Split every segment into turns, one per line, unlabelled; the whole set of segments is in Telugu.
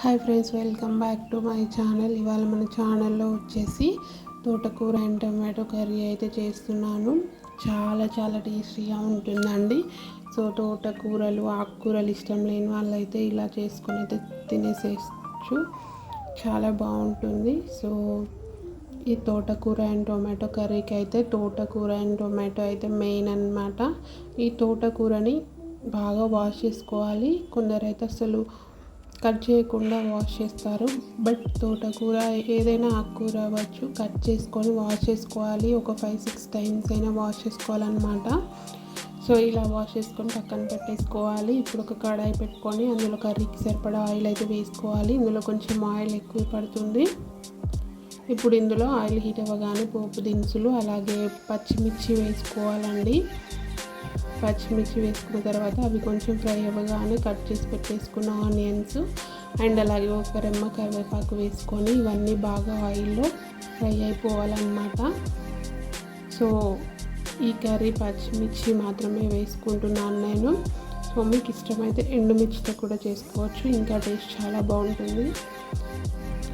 Hi friends welcome back to my channel. ఇవాళ మన ఛానల్లో వచ్చేసి తోటకూర అండ్ టమాటో కర్రీ అయితే చేస్తున్నాను. చాలా చాలా టేస్టీగా ఉంటుందండి. సో తోటకూరలు ఆకుకూరలు ఇష్టం లేని వాళ్ళైతే ఇలా చేసుకుని అయితే తినేసేయచ్చు. చాలా బాగుంటుంది. సో ఈ తోటకూర అండ్ టొమాటో కర్రీకి అయితే తోటకూర అండ్ టొమాటో అయితే మెయిన్ అనమాట ఈ తోటకూరని బాగా వాష్ చేసుకోవాలి. కొందరైతే అసలు కట్ చేయకుండా వాష్ చేస్తారు. బట్ తోటకూర ఏదైనా ఆకుకూర అవ్వచ్చు కట్ చేసుకొని వాష్ చేసుకోవాలి. ఒక ఫైవ్ సిక్స్ టైమ్స్ అయినా వాష్ చేసుకోవాలన్నమాట. సో ఇలా వాష్ చేసుకొని పక్కన పెట్టేసుకోవాలి. ఇప్పుడు ఒక కడాయి పెట్టుకొని అందులో కర్రీకి సరిపడా ఆయిల్ అయితే వేసుకోవాలి. ఇందులో కొంచెం ఆయిల్ ఎక్కువ పడుతుంది. ఇప్పుడు ఇందులో ఆయిల్ హీట్ అవ్వగానే పోపు దినుసులు అలాగే పచ్చిమిర్చి వేసుకోవాలండి. పచ్చిమిర్చి వేసుకున్న తర్వాత అవి కొంచెం ఫ్రై అవ్వగానే కట్ చేసి పెట్టేసుకున్న ఆనియన్స్ అండ్ అలాగే ఒక రెమ్మ కరివేపాకు వేసుకొని ఇవన్నీ బాగా ఆయిల్లో ఫ్రై అయిపోవాలన్నమాట. సో ఈ కర్రీ పచ్చిమిర్చి మాత్రమే వేసుకుంటున్నాను నేను. సో మీకు ఇష్టమైతే ఎండుమిర్చితో కూడా చేసుకోవచ్చు. ఇంకా టేస్ట్ చాలా బాగుంటుంది.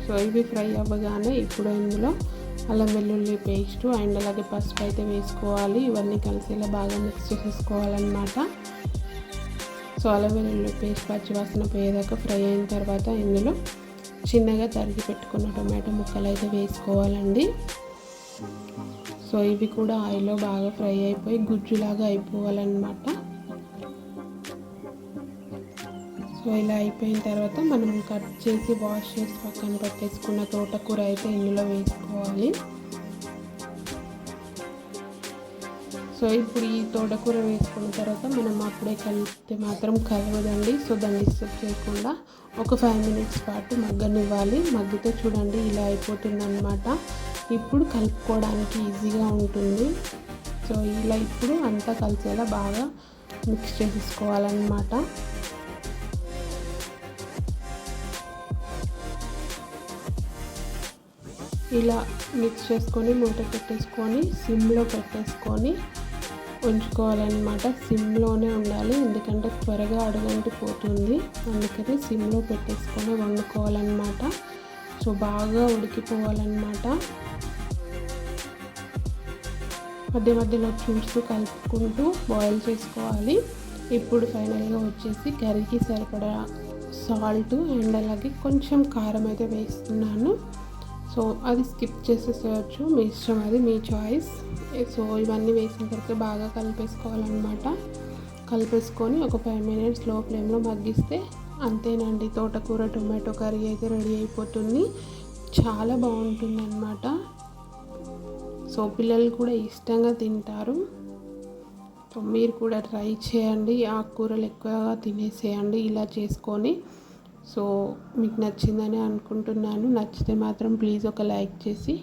సో ఇవి ఫ్రై అవ్వగానే ఇప్పుడు ఇందులో అల్లం వెల్లుల్లి పేస్ట్ అండ్ అలాగే పసుపు అయితే వేసుకోవాలి. ఇవన్నీ కలిసేలా బాగా మిక్స్ చేసేసుకోవాలన్నమాట. సో అల్లం వెల్లుల్లి పేస్ట్ పచ్చివాసన పోయేదాకా ఫ్రై అయిన తర్వాత ఇందులో చిన్నగా తరిగి పెట్టుకున్న టొమాటో ముక్కలు అయితే వేసుకోవాలండి. సో ఇవి కూడా ఆయిల్లో బాగా ఫ్రై అయిపోయి గుజ్జులాగా అయిపోవాలన్నమాట. సో ఇలా అయిపోయిన తర్వాత మనం కట్ చేసి వాష్ చేసి పక్కన పెట్టేసుకున్న తోటకూర అయితే ఇందులో వేసుకోవాలి. సో ఇప్పుడు ఈ తోటకూర వేసుకున్న తర్వాత మనం అప్పుడే కలిపితే మాత్రం కలవదండి. సో దాన్ని డిస్టర్బ్ చేయకుండా ఒక ఫైవ్ మినిట్స్ పాటు మగ్గనివ్వాలి. మగ్గితే చూడండి ఇలా అయిపోతుందన్నమాట. ఇప్పుడు కలుపుకోవడానికి ఈజీగా ఉంటుంది. సో ఇలా ఇప్పుడు అంతా కలిసేలా బాగా మిక్స్ చేసేసుకోవాలన్నమాట. ఇలా మిక్స్ చేసుకొని మూట పెట్టేసుకొని సిమ్లో పెట్టేసుకొని ఉంచుకోవాలన్నమాట. సిమ్లోనే ఉండాలి ఎందుకంటే త్వరగా అడుగంటి పోతుంది. అందుకని సిమ్లో పెట్టేసుకొని వండుకోవాలన్నమాట. సో బాగా ఉడికిపోవాలన్నమాట. మధ్య మధ్యలో చూస్తూ కలుపుకుంటూ బాయిల్ చేసుకోవాలి. ఇప్పుడు ఫైనల్గా వచ్చేసి కర్రీకి సరిపడా సాల్ట్ అండ్ అలాగే కొంచెం కారం అయితే వేస్తున్నాను. సో అది స్కిప్ చేసేసేయచ్చు. మీ ఇష్టం అది మీ చాయిస్ సో ఇవన్నీ వేసిన తర్వాత బాగా కలిపేసుకోవాలన్నమాట. కలిపేసుకొని ఒక ఫైవ్ మినిట్స్లో ఫ్లేమ్లో మగ్గిస్తే అంతేనండి. తోటకూర టొమాటో కర్రీ అయితే రెడీ అయిపోతుంది. చాలా బాగుంటుంది అన్నమాట సో పిల్లలు కూడా ఇష్టంగా తింటారు. సో మీరు కూడా ట్రై చేయండి. ఆకుకూరలు ఎక్కువగా తినేసేయండి ఇలా చేసుకొని. సో మీకు నచ్చిందని అనుకుంటున్నాను. నచ్చితే మాత్రం ప్లీజ్ ఒక లైక్ చేసి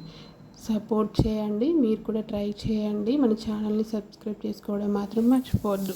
సపోర్ట్ చేయండి. మీరు కూడా ట్రై చేయండి. మన ఛానల్ని సబ్స్క్రైబ్ చేసుకోవడం మాత్రం మర్చిపోవద్దు.